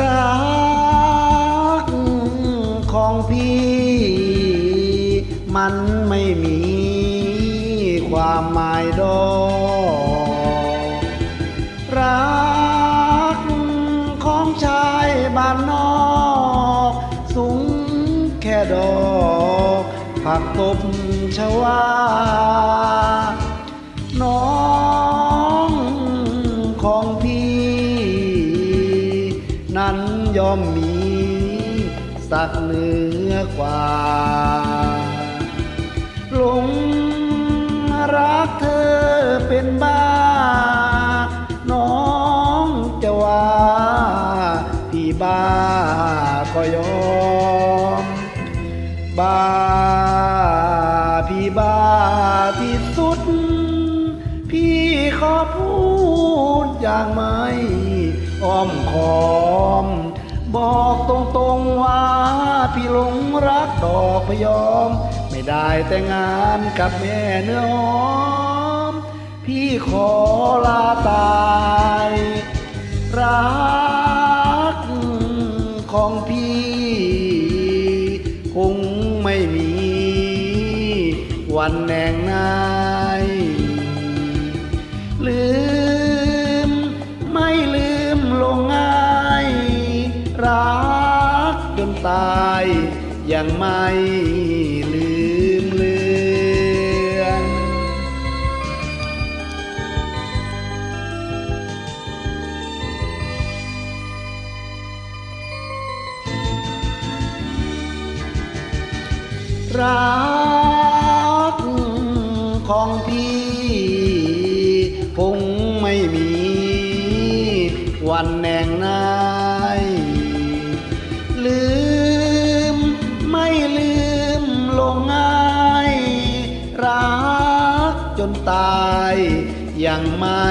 รักของพี่ มันไม่มีความหมายดอกรักของชายบ้าน ผักตบชวา น้องของพี่ นั้นย่อมมีสักเหนือกว่าหลงรักเธอเป็นบ้า น้องจะว่าพี่บ้าก็ยอมบ้า พี่ขอพูดอย่างไม่อ้อมคอม บอกตรงๆว่าพี่หลงรักดอกพยอม ไม่ได้แต่งงานกับแม่เนื้อหอม พี่ขอลาตายรักของพี่ คงไม่มี วันแหน่งนา ตายยังไม่ลืมเลือนรักของพี่คงไม่มีวันแน่งนายลืม จนตายยังไม่